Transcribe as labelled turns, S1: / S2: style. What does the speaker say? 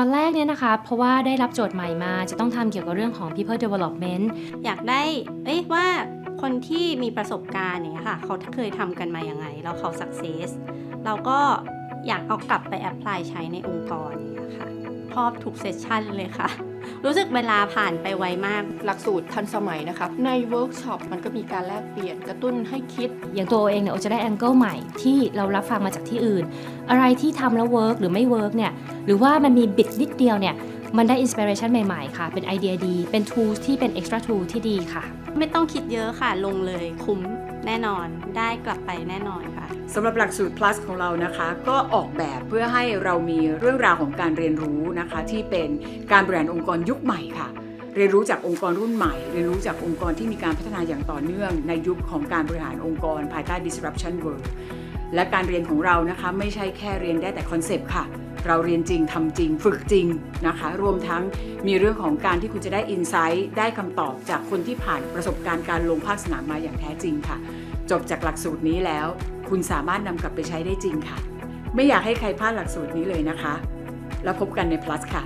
S1: ตอนแรกเนี่ยนะคะ เพราะว่าได้รับโจทย์ใหม่มาจะต้องทำเกี่ยวกับเรื่องของ people development
S2: อยากได้ เอ๊ะว่าคนที่มีประสบการณ์อย่างเงี้ยค่ะ เขาเคยทำกันมาอย่างไง แล้วเขา success เราก็อยากเอากลับไปแอพพลายใช้ในองค์กรอย่างเงี้ยค่ะ อบทุกเซสชันเลยค่ะ รู้สึกเวลาผ่านไปไวมาก
S3: หลักสูตรทันสมัยนะคะในเวิร์กช็อปมันก็มีการแลกเปลี่ยนกระตุ้นให้คิด
S1: อย่างตัวโอเองเนี่ยโอจะได้แองเกิลใหม่ที่เรารับฟังมาจากที่อื่น อะไรที่ทำแล้วเวิร์กหรือไม่เวิร์กเนี่ยหรือว่ามันมีบิดนิดเดียวเนี่ย มันได้อินสปิเรชันใหม่ๆค่ะ เป็นไอเดียดี เป็น tools ที่เป็น extra tool ที่ดีค่ะ
S2: ไม่ต้องคิดเยอะค่ะ ลงเลยคุ้มแน่นอน ได้กลับไปแน่นอนค่ะ
S4: สำหรับหลักสูตร plus ของเรานะคะ ก็ออกแบบเพื่อให้เรามีเรื่องราวของการเรียนรู้นะคะ ที่เป็นการบริหารองค์กรยุคใหม่ค่ะเรียนรู้จากองค์กรรุ่นใหม่ เรียนรู้จากองค์กรที่มีการพัฒนาอย่างต่อเนื่องในยุคของการบริหารองค์กรภายใต้ disruption world และการเรียนของเรานะคะไม่ใช่แค่เรียนได้แต่คอนเซปต์ค่ะ เราเรียนจริงทำจริง ฝึกจริงนะคะ รวมทั้งมีเรื่องของการที่คุณจะได้อินไซต์ได้คำตอบจากคนที่ผ่านประสบการณ์การลงภาคสนามมาอย่างแท้จริงค่ะ จบจากหลักสูตรนี้แล้ว คุณสามารถนำกลับไปใช้ได้จริงค่ะ ไม่อยากให้ใครพลาดหลักสูตรนี้เลยนะคะ แล้วพบกันใน plus ค่ะ